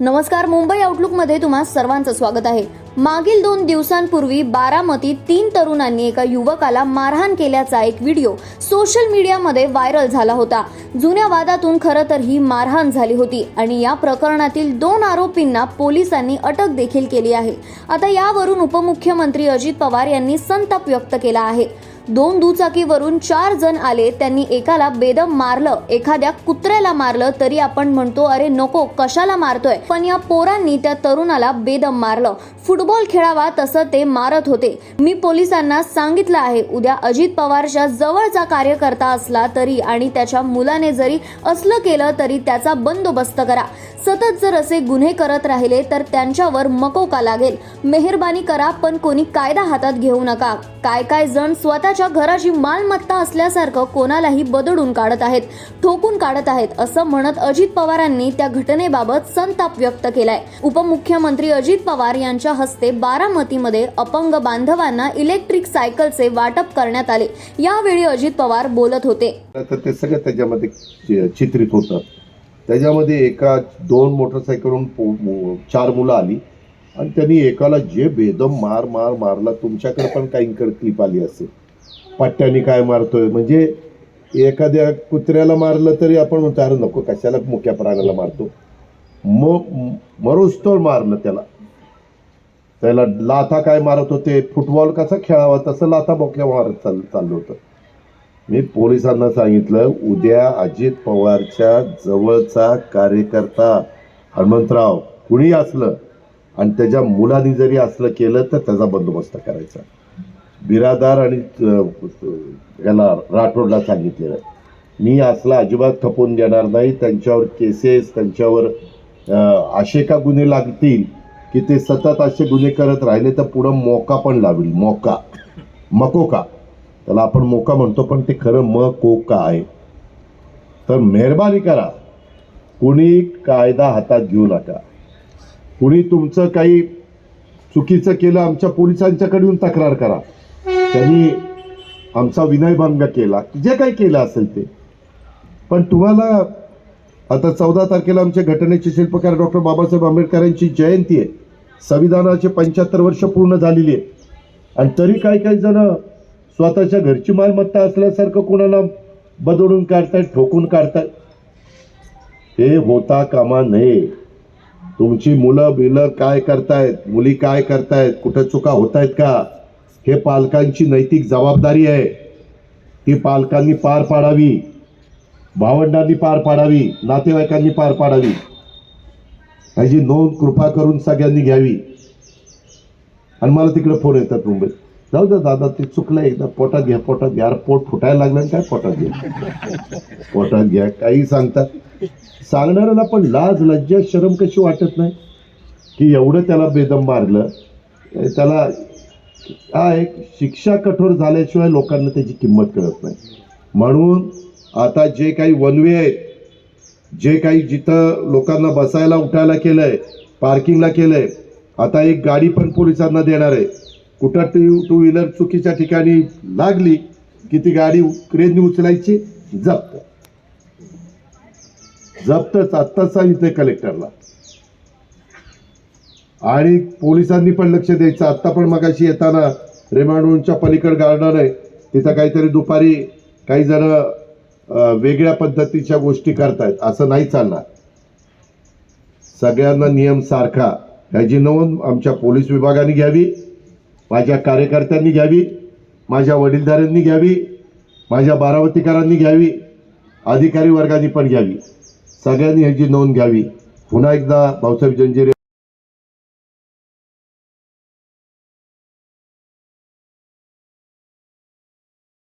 नमस्कार मुंबई आउटलुकमध्ये तुम्हा सर्वांचं स्वागत आहे. मागील दोन दिवसांपूर्वी बारामतीत तीन तरुणांनी एका युवकाला मारहाण केल्याचा एक व्हिडिओ सोशल मीडियामध्ये व्हायरल झाला होता. जुन्या वादातून खरं तर ही मारहाण झाली होती आणि या प्रकरणातील दोन आरोपींना पोलिसांनी अटक देखील केली आहे. आता यावरून उपमुख्यमंत्री अजित पवार यांनी संताप व्यक्त केला आहे. दोन दुचाकीवरून चार जण आले त्यांनी एकाला बेदम मारलं एखाद्या कुत्र्याला मारलं तरी आपण म्हणतो अरे नको कशाला मारतोय? पण या पोरांनी त्या तरुणाला बेदम मारलं. फुटबॉल खेळावा तसं ते मारत होते. मी पोलिसांना सांगितलं आहे उद्या अजित पवारच्या जवळचा कार्यकर्ता असला तरी आणि त्याच्या मुलाने जरी असलं केलं तरी त्याचा बंदोबस्त करा. सतत जर असे गुन्हे करत राहिले तर त्यांच्यावर मकोका लागेल. मेहरबानी करा पण कोणी कायदा हातात घेऊ नका. काय काय जण स्वतः स्वतःच्या घराची मालमत्ता असल्यासारखं कोणालाही बदडून काढत आहेत ठोकून काढत आहेत असं म्हणत अजित पवारांनी त्या घटनेबाबत संताप व्यक्त केलाय. उपमुख्यमंत्री अजित पवार यांच्या हस्ते बारामतीमध्ये अपंग बांधवांना इलेक्ट्रिक सायकलचे वाटप करण्यात आले. यावेळी अजित पवार बोलत होते. ते सगळं त्याच्यामध्ये चित्रित होतं. त्याच्यामध्ये एका दोन मोटरसायकलवरून चार मुलं आली आणि त्यांनी एकाला जे बेदम मार मार मारला तुमच्याकडे पण काही क्लिप आली असेल. पट्ट्याने काय मारतोय? म्हणजे एखाद्या कुत्र्याला मारलं तरी आपण म्हणतो अरे नको कशाला मुख्या प्राण्याला मारतो? मग मरोस्तोर मारलं त्याला. त्याला लाथा काय मारत होते? फुटबॉल कसा खेळावा? तसं लाथा बोक्या मारत चाल चाललं होतं. मी पोलिसांना सांगितलं उद्या अजित पवारच्या जवळचा कार्यकर्ता हनुमंतराव कुणी असलं? आणि त्याच्या मुलांनी जरी असलं केलं तर त्याचा बंदोबस्त करायचा. बिरादार आणि याला राठोडला सांगितलेलं आहे. मी असला अजिबात खपून देणार नाही. त्यांच्यावर केसेस त्यांच्यावर असे का गुन्हे लागतील की ते सतत असे गुन्हे करत राहिले तर पुढं मोका पण लावेल. मोका. मकोका त्याला आपण मोका म्हणतो पण ते खरं म कोका आहे? तर मेहरबानी करा. कुणी कायदा हातात घेऊ नका. कुणी तुमचं काही चुकीचं केलं आमच्या पोलिसांच्याकडून तक्रार करा. त्यांनी आमचा विनयभंग केला. जे काही केलं असेल ते. पण तुम्हाला आता चौदा तारखेला आमच्या घटनेचे शिल्पकार डॉक्टर बाबासाहेब आंबेडकरांची जयंती आहे. संविधानाचे पंच्याहत्तर वर्ष पूर्ण झालेली आहे. आणि तरी काही काही जण स्वतःच्या घरची मालमत्ता असल्यासारखं कोणाला बदलून काढतायत ठोकून काढतायत. हे होता कामा नये. तुमची मुलं बिलं काय करतायत? मुली काय करतायत? कुठं चुका होत आहेत का? हे पालकांची नैतिक जबाबदारी आहे. ती पालकांनी पार पाडावी. भावंडांनी पार पाडावी. नातेवाईकांनी पार पाडावी. ह्याची नोंद कृपा करून सगळ्यांनी घ्यावी. आणि मला तिकडे फोन येतात मुंबईत. जाऊ द्या दादा ते चुकलं एकदा. पोटात घ्या पोटात घ्या. पोट फुटायला लागलं आणि काय पोटात घ्या? पोटात घ्या काही सांगतात. सांगणाऱ्याला पण लाज लज्जा शरम कशी वाटत नाही? की एवढं त्याला बेदम मारलं. त्याला काय शिक्षा कठोर झाल्याशिवाय लोकांना त्याची किंमत कळत नाही. म्हणून आता जे काही वनवे आहेत जे काही जिथं लोकांना बसायला उठायला केलंय पार्किंगला केलंय आता एक गाडी पण पोलिसांना देणार आहे. कुठं टू टू व्हीलर चुकीच्या ठिकाणी लागली की ती गाडी क्रेननी उचलायची? जप्त. जप्तच. आत्ताच सांगितलंय कलेक्टरला आणि पोलिसांनी पण लक्ष द्यायचं. आत्ता पण मगाशी येताना रेमांडोनच्या पलीकड गार्डन आहे. तिथं काहीतरी दुपारी काही जण वेगळ्या पद्धतीच्या गोष्टी करतायत. असं नाही चालणार. सगळ्यांना नियम सारखा. ह्याची नोंद आमच्या पोलीस विभागाने घ्यावी. माझ्या कार्यकर्त्यांनी घ्यावी. माझ्या वडीलधाऱ्यांनी घ्यावी. माझ्या बारावतीकरांनी घ्यावी. अधिकारी वर्गाने पण घ्यावी. सगळ्यांनी ह्याची नोंद घ्यावी. पुन्हा एकदा भाऊसाहेब जंजिरे